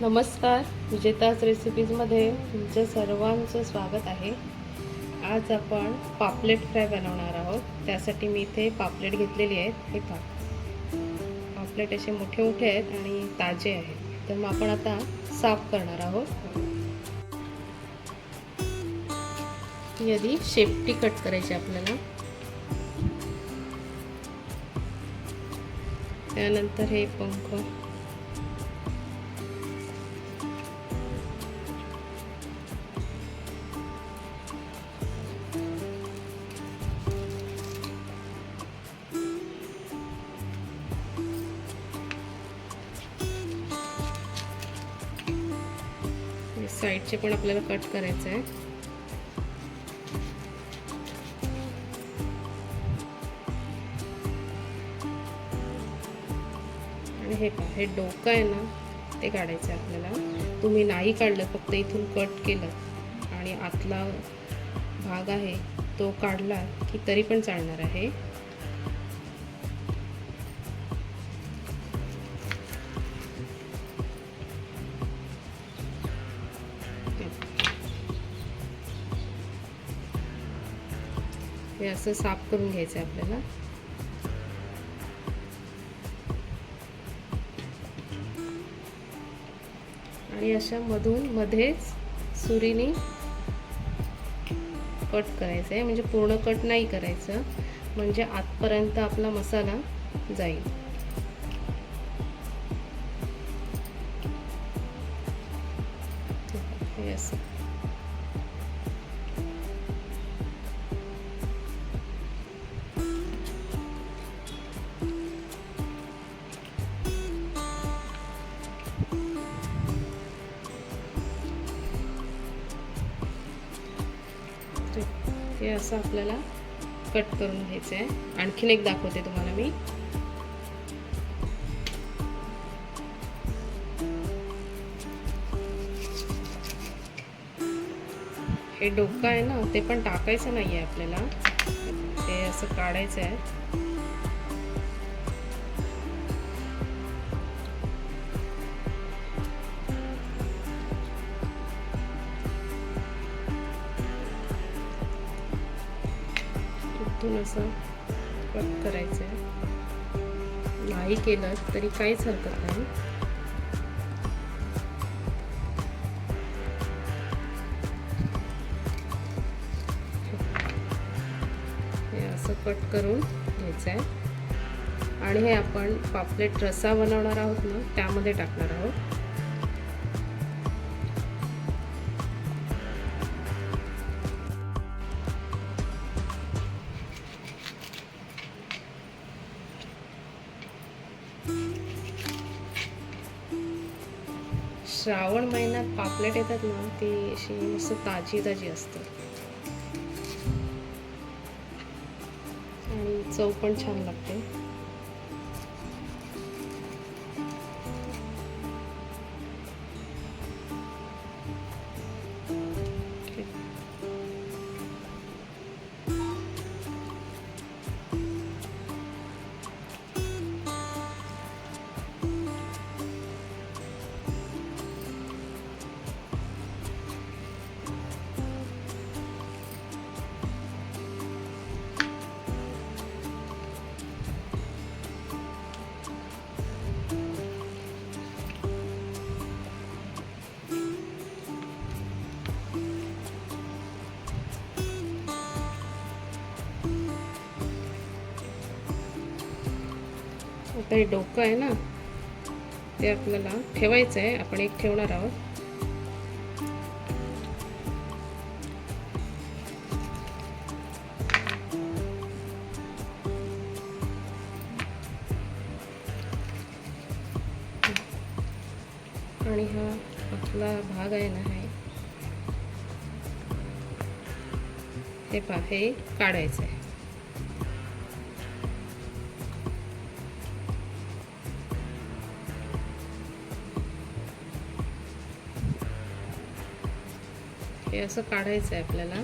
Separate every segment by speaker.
Speaker 1: नमस्कार विजेताज रेसिपीजमध्ये तुमचं सर्वांचं स्वागत आहे. आज आपण पापलेट फ्राय बनवणार आहोत. त्यासाठी मी इथे पापलेट घेतलेली आहेत. हे पहा. पापलेट असे मोठे मोठे आहेत आणि ताजे आहेत. तर मग आपण आता साफ करणार आहोत. ही शेपटी कट करायची आपल्याला. त्यानंतर हे पंख. साईडचे पण आपल्याला कट करायचं आहे आणि हे पहा हे डोकं आहे ना ते काढायचं आहे आपल्याला. तुम्ही नाही काढलं फक्त इथून कट केलं. आणि आतला भाग आहे तो काढला की तरी पण चालणार आहे. हे असं साफ करून घ्यायचं आहे आपल्याला. आणि अशा मधून मध्येच सुरीने कट करायचं आहे म्हणजे पूर्ण कट नाही करायचं. म्हणजे आतपर्यंत आपला मसाला जाईल. हे असं. हे असं आपल्याला कट करून घ्यायचं आहे आणखीन एक दाखवते तुम्हाला मी. हे डोकं आहे ना ते पण टाकायचं नाही आहे आपल्याला. ते असं काढायचं आहे इथून असं कट करायचं आहे. नाही केलं तरी काहीच हरकत नाही. हे असं कट करून घ्यायचं आहे. आणि हे आपण पापलेट रसा बनवणार आहोत ना त्यामध्ये टाकणार आहोत. श्रावण महिन्यात पापलेट येतात ना ती अशी मस्त ताजी ताजी असते आणि चव पण छान लागते. आता हे डोकं आहे ना? ते आपल्याला ठेवायचं आहे. आपण एक ठेवणार आहोत. आणि हा आपला भाग आहे ना हे. हे पहा हे काढायचं आहे. हे असं काढायचं आहे आपल्याला.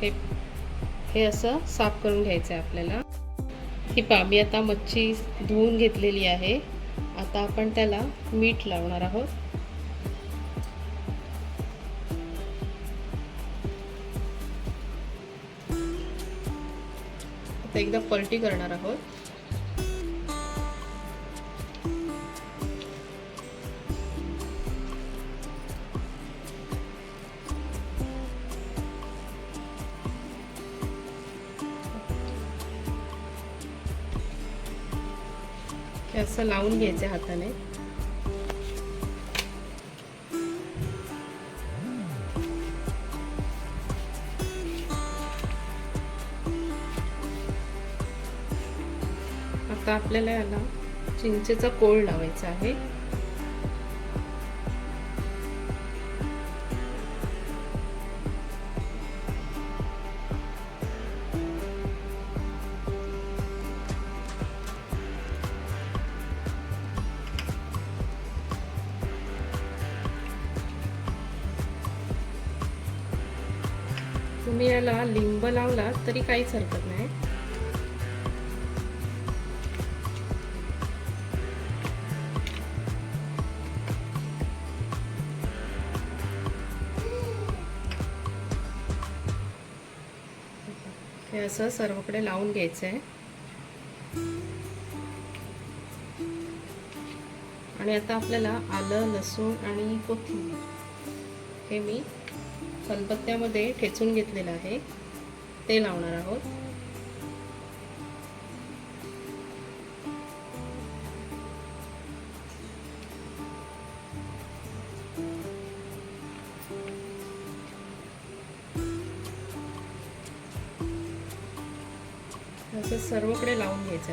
Speaker 1: हे हे असं साफ करून घ्यायचं आहे आपल्याला. ही पा मी आता मच्छी धुवून घेतलेली आहे. आता आपण त्याला मीठ लावणार आहोत. फक्त एकदा पलटी करणार आहोत. असं लावून घ्यायचं हाताने. आता आपल्याला याला चिंचेचा कोळ लावायचा आहे. तुम्ही याला लिंब लावला तरी काहीच हरकत नाही. हे असं सर्वकडे लावून घ्यायचं आहे आणि आता आपल्याला आलं लसूण आणि कोथिंबीर. हे मी खलबत्त्यामध्ये ठेचून घेतलेलं आहे. ते लावणार आहोत. असं सर्वकडे लावून घ्यायचं.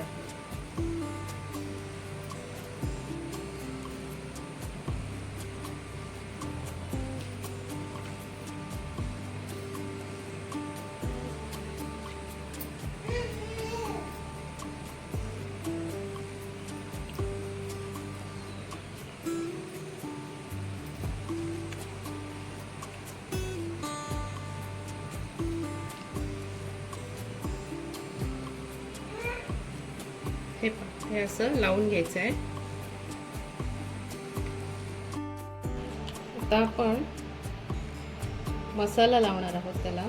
Speaker 1: हे हे असं लावून घ्यायचं आहे. आता आपण मसाला लावणार आहोत त्याला.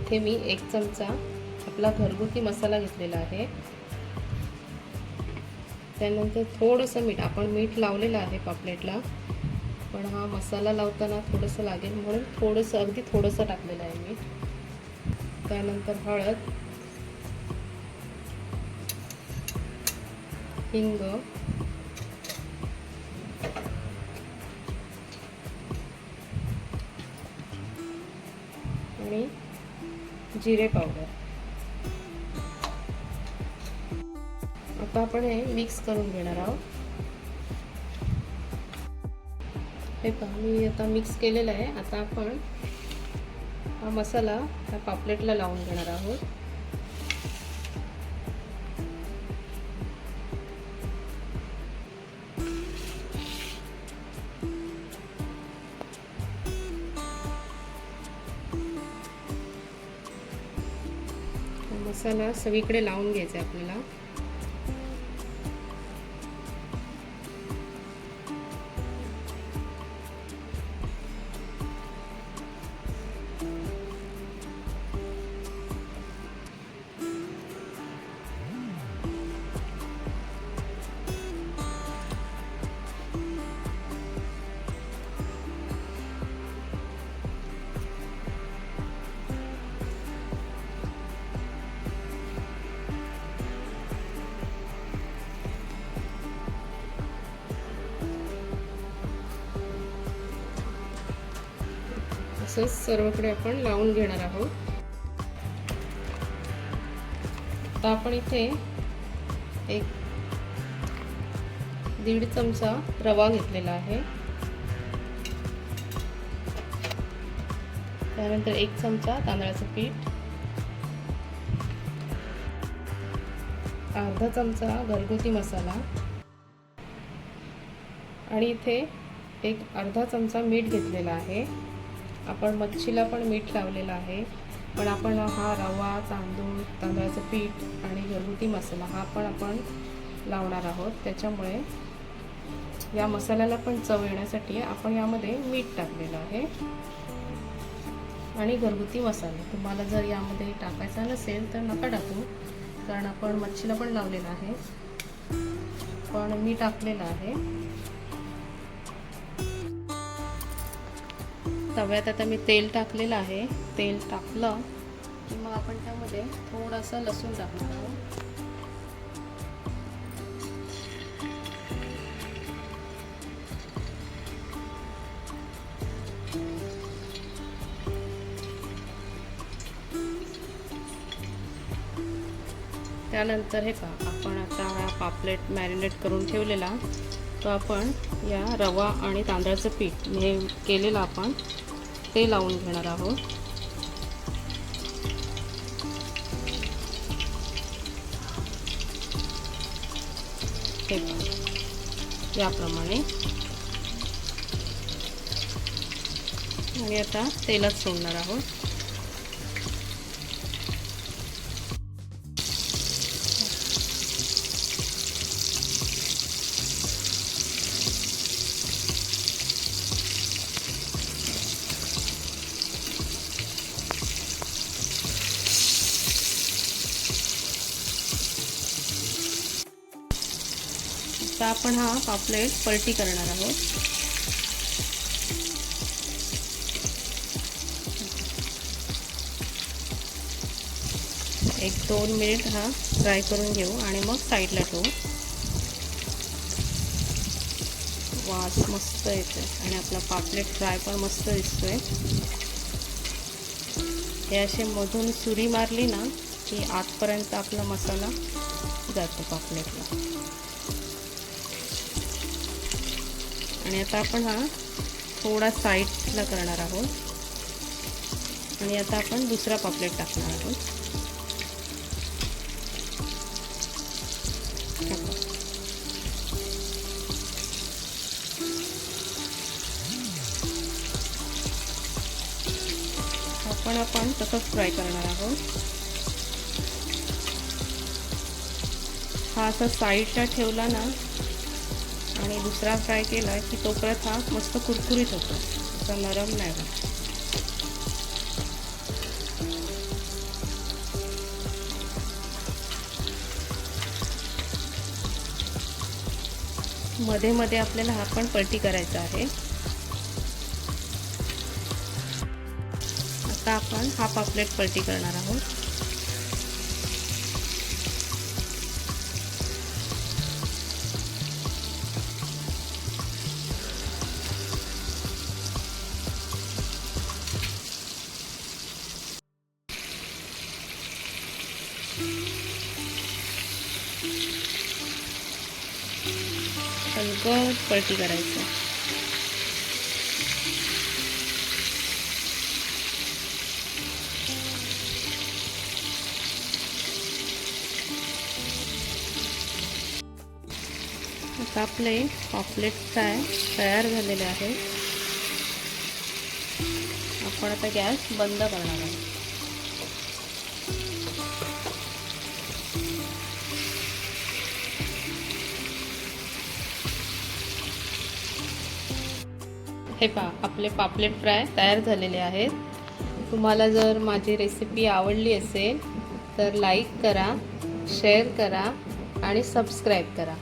Speaker 1: इथे मी एक चमचा आपला घरगुती मसाला घेतलेला आहे. त्यानंतर थोडंसं मीठ आपण मीठ लावलेलं आहे पापलेटला. पण हा मसाला लावताना थोडंसं लागेल म्हणून थोडंसं अगदी थोडंसं टाकलेलं आहे मीठ. त्यानंतर हळद. हिंग. आणि जिरे पावडर. आता आपण हे मिक्स करून घेणार आहोत. हे पहा मी आता मिक्स केलेलं आहे. आता आपण हा मसाला त्या पापलेटला लावून घेणार आहोत. मसाला सगळीकडे लावून घ्यायचा आहे आपल्याला. असंच सर्वकडे आपण लावून घेणार आहोत. आता आपण इथे एक दीड चमचा रवा घेतलेला आहे. त्यानंतर एक चमचा तांदळाचं पीठ. अर्धा चमचा घरगुती मसाला. आणि इथे एक अर्धा चमचा मीठ घेतलेला आहे. आपण मच्छीला पण मीठ लावलेलं आहे. पण आपण हा रवा तांदूळ तांदळाचं पीठ आणि घरगुती मसाला हा पण आपण लावणार आहोत. त्याच्यामुळे या मसाल्याला पण चव येण्यासाठी आपण यामध्ये मीठ टाकलेलं आहे. आणि घरगुती मसाले. तुम्हाला जर यामध्ये टाकायचा नसेल तर नका टाकू कारण आपण मच्छीला पण लावलेलं आहे. पण मी टाकलेलं आहे. तव्यात आता मी तेल टाकलेलं आहे. तेल टाकलं की मग आपण त्यामध्ये थोडंसं लसूण टाकणार आहोत. त्यानंतर हे पहा आपण आता हा पापलेट मॅरिनेट करून ठेवलेला. तो आपण या रवा आणि तांदळाचं पीठ हे केलेलं आपण ते लावून घेणार आहोत. हे याप्रमाणे. आणि आता तेलात सोडणार आहोत. आता आपण हा पापलेट पलटी करणार आहोत. एक दोन मिनिट हा फ्राय करून घेऊ आणि मग साईडला ठेवू. वास मस्त येतोय आणि आपला पापलेट फ्राय पण मस्त दिसतोय. हे असे मधून सुरी मारली ना की आतपर्यंत आपला मसाला जातो पापलेटला. आणि आता आपण हा थोडा साईडला करणार आहोत. आणि आता आपण दुसरा पापलेट टाकणार आहोत. आपण आपण तसंच फ्राय करणार आहोत. हा असा साईडला ठेवला ना आणि दुसरा फ्राय केला की तो परत हा मस्त कुरकुरीत होतो. असा नरम नाही होत मध्ये मध्ये आपल्याला हा पण पलटी करायचा आहे. आता आपण हा पापलेट पलटी करणार आहोत. हलकं पलटी करायचं. आता आपले पॉपलेट फ्राय तयार झालेले आहे. आपण आता गॅस बंद करणार आहोत. हे पहा आपले पापलेट फ्राय तयार झालेले आहेत. तुम्हाला जर माझी रेसिपी आवडली असेल तर लाईक करा शेअर करा आणि सबस्क्राईब करा.